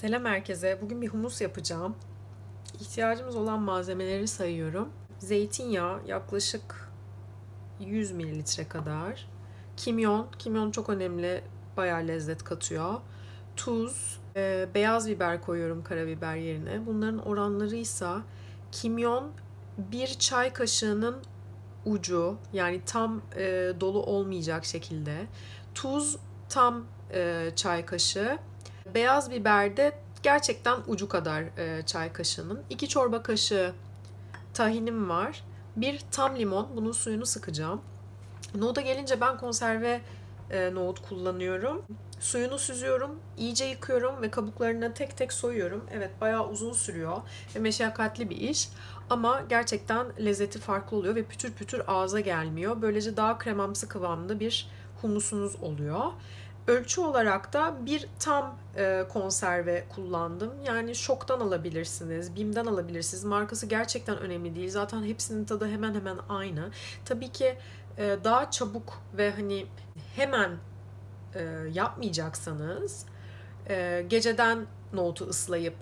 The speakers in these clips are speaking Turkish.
Selam herkese. Bugün bir humus yapacağım. İhtiyacımız olan malzemeleri sayıyorum. Zeytinyağı yaklaşık 100 mililitre kadar. Kimyon, kimyon çok önemli, bayağı lezzet katıyor. Tuz, e, beyaz biber koyuyorum karabiber yerine. Bunların oranları ise kimyon bir çay kaşığının ucu yani tam e, dolu olmayacak şekilde. Tuz tam e, çay kaşığı. Beyaz biber de gerçekten ucu kadar e, çay kaşığının. 2 çorba kaşığı tahinim var. Bir tam limon. Bunun suyunu sıkacağım. Nohuda gelince ben konserve e, nohut kullanıyorum. Suyunu süzüyorum, iyice yıkıyorum ve kabuklarını tek tek soyuyorum. Evet bayağı uzun sürüyor ve meşakkatli bir iş. Ama gerçekten lezzeti farklı oluyor ve pütür pütür ağza gelmiyor. Böylece daha kremamsı kıvamlı bir humusunuz oluyor. Ölçü olarak da bir tam e, konserve kullandım. Yani şoktan alabilirsiniz, bimden alabilirsiniz. Markası gerçekten önemli değil. Zaten hepsinin tadı hemen hemen aynı. Tabii ki e, daha çabuk ve hani hemen e, yapmayacaksanız e, geceden nohutu ıslayıp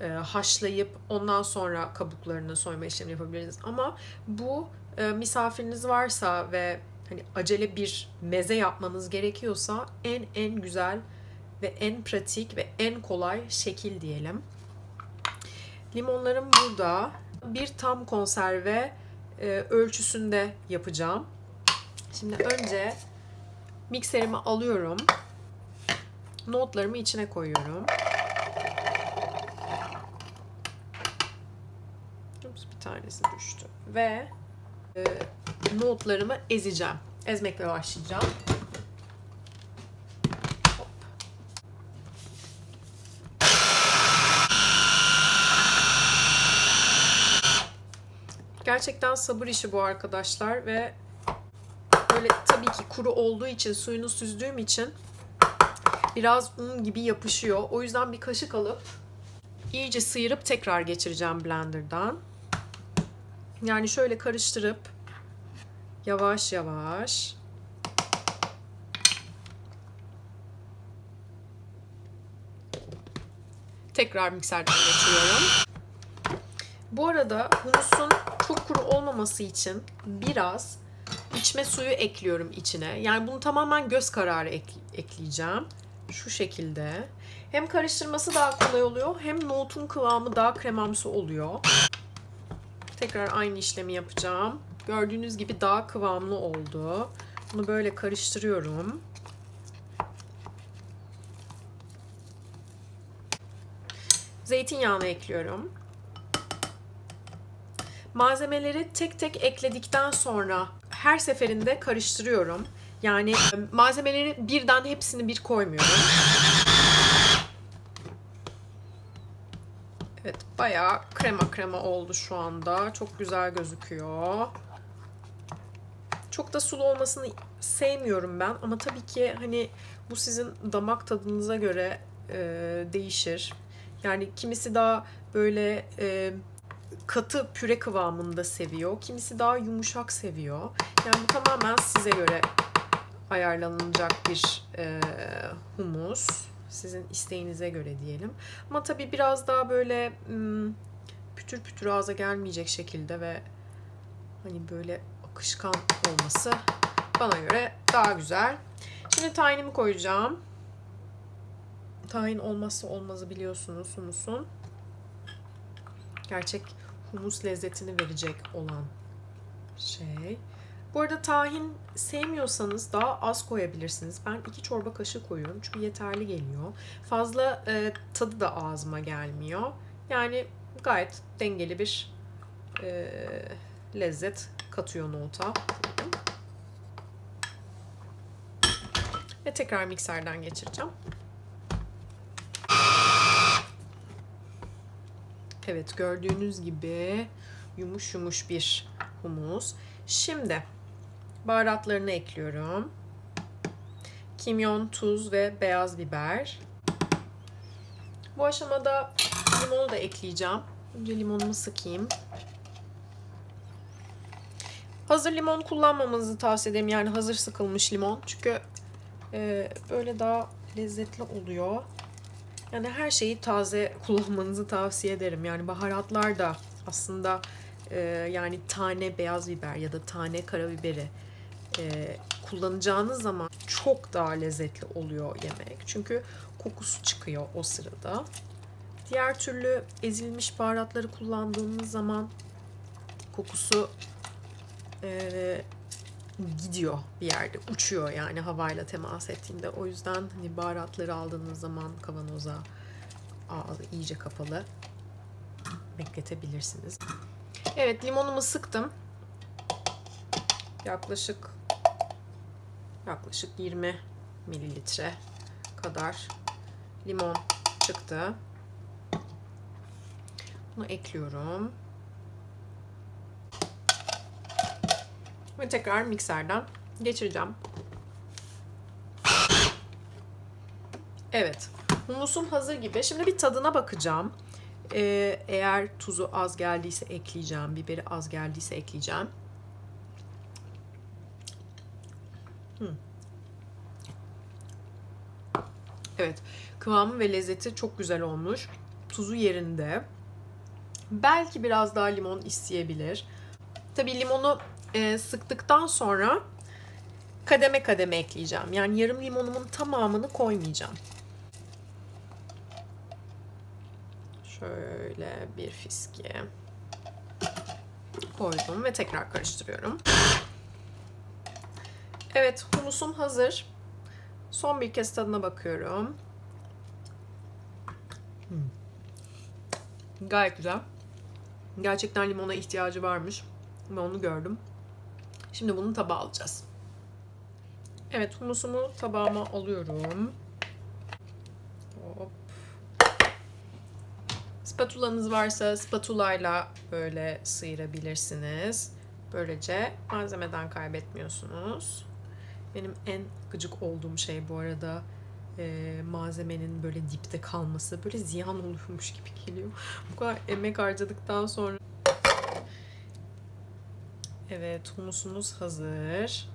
e, haşlayıp ondan sonra kabuklarını soyma işlemi yapabilirsiniz. Ama bu e, misafiriniz varsa ve hani acele bir meze yapmanız gerekiyorsa en en güzel ve en pratik ve en kolay şekil diyelim. Limonlarım burada. Bir tam konserve e, ölçüsünde yapacağım. Şimdi önce mikserimi alıyorum. Nohutlarımı içine koyuyorum. Ups, bir tanesi düştü. Ve e, nohutlarımı ezeceğim. Ezmekle başlayacağım. Gerçekten sabır işi bu arkadaşlar ve böyle tabii ki kuru olduğu için suyunu süzdüğüm için biraz un gibi yapışıyor. O yüzden bir kaşık alıp iyice sıyırıp tekrar geçireceğim blenderdan. Yani şöyle karıştırıp yavaş yavaş tekrar mikserden geçiriyorum. Bu arada humusun çok kuru olmaması için biraz içme suyu ekliyorum içine. Yani bunu tamamen göz kararı ek- ekleyeceğim. Şu şekilde. Hem karıştırması daha kolay oluyor hem nohutun kıvamı daha kremamsı oluyor. Tekrar aynı işlemi yapacağım. Gördüğünüz gibi daha kıvamlı oldu. Bunu böyle karıştırıyorum. Zeytinyağını ekliyorum. Malzemeleri tek tek ekledikten sonra her seferinde karıştırıyorum. Yani e, malzemeleri birden hepsini bir koymuyorum. Evet bayağı krema krema oldu şu anda. Çok güzel gözüküyor. Çok da sulu olmasını sevmiyorum ben ama tabii ki hani bu sizin damak tadınıza göre e, değişir. Yani kimisi daha böyle e, katı püre kıvamında seviyor. Kimisi daha yumuşak seviyor. Yani bu tamamen size göre ayarlanacak bir e, humus. Sizin isteğinize göre diyelim. Ama tabii biraz daha böyle pütür pütür ağza gelmeyecek şekilde ve hani böyle akışkan olması bana göre daha güzel. Şimdi tahinimi koyacağım. Tahin olmazsa olmazı biliyorsunuz humusun. Gerçek humus lezzetini verecek olan şey. Bu arada tahin sevmiyorsanız daha az koyabilirsiniz. Ben iki çorba kaşığı koyuyorum çünkü yeterli geliyor. Fazla e, tadı da ağzıma gelmiyor. Yani gayet dengeli bir e, lezzet katıyor nohuta. Ve tekrar mikserden geçireceğim. Evet gördüğünüz gibi yumuş yumuş bir humus. Şimdi baharatlarını ekliyorum. Kimyon, tuz ve beyaz biber. Bu aşamada limonu da ekleyeceğim. Önce limonumu sıkayım. Hazır limon kullanmamanızı tavsiye ederim. Yani hazır sıkılmış limon. Çünkü e, böyle daha lezzetli oluyor. Yani her şeyi taze kullanmanızı tavsiye ederim. Yani baharatlar da aslında e, yani tane beyaz biber ya da tane karabiberi e, kullanacağınız zaman çok daha lezzetli oluyor yemek. Çünkü kokusu çıkıyor o sırada. Diğer türlü ezilmiş baharatları kullandığınız zaman kokusu e, gidiyor bir yerde, uçuyor yani havayla temas ettiğinde. O yüzden hani baharatları aldığınız zaman kavanoza ağzı iyice kapalı bekletebilirsiniz. Evet limonumu sıktım. Yaklaşık yaklaşık 20 mililitre kadar limon çıktı. Bunu ekliyorum. Ve tekrar mikserden geçireceğim. Evet. Humusum hazır gibi. Şimdi bir tadına bakacağım. Ee, eğer tuzu az geldiyse ekleyeceğim. Biberi az geldiyse ekleyeceğim. Hmm. Evet. Kıvamı ve lezzeti çok güzel olmuş. Tuzu yerinde. Belki biraz daha limon isteyebilir. Tabii limonu e, sıktıktan sonra kademe kademe ekleyeceğim. Yani yarım limonumun tamamını koymayacağım. Şöyle bir fiske koydum ve tekrar karıştırıyorum. Evet, humusum hazır. Son bir kez tadına bakıyorum. Gayet güzel. Gerçekten limona ihtiyacı varmış. Ve onu gördüm. Şimdi bunu tabağa alacağız. Evet humusumu tabağıma alıyorum. Hop. Spatulanız varsa spatulayla böyle sıyırabilirsiniz. Böylece malzemeden kaybetmiyorsunuz. Benim en gıcık olduğum şey bu arada e, malzemenin böyle dipte kalması. Böyle ziyan oluyormuş gibi geliyor. Bu kadar emek harcadıktan sonra Evet, humusumuz hazır.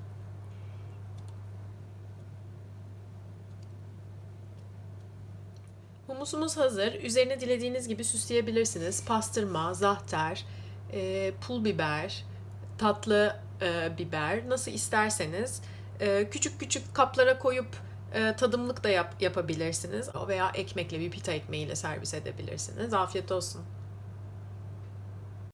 Humusumuz hazır. Üzerine dilediğiniz gibi süsleyebilirsiniz. Pastırma, zahter, e, pul biber, tatlı e, biber nasıl isterseniz. E, küçük küçük kaplara koyup e, tadımlık da yap, yapabilirsiniz. Veya ekmekle bir pita ekmeğiyle servis edebilirsiniz. Afiyet olsun.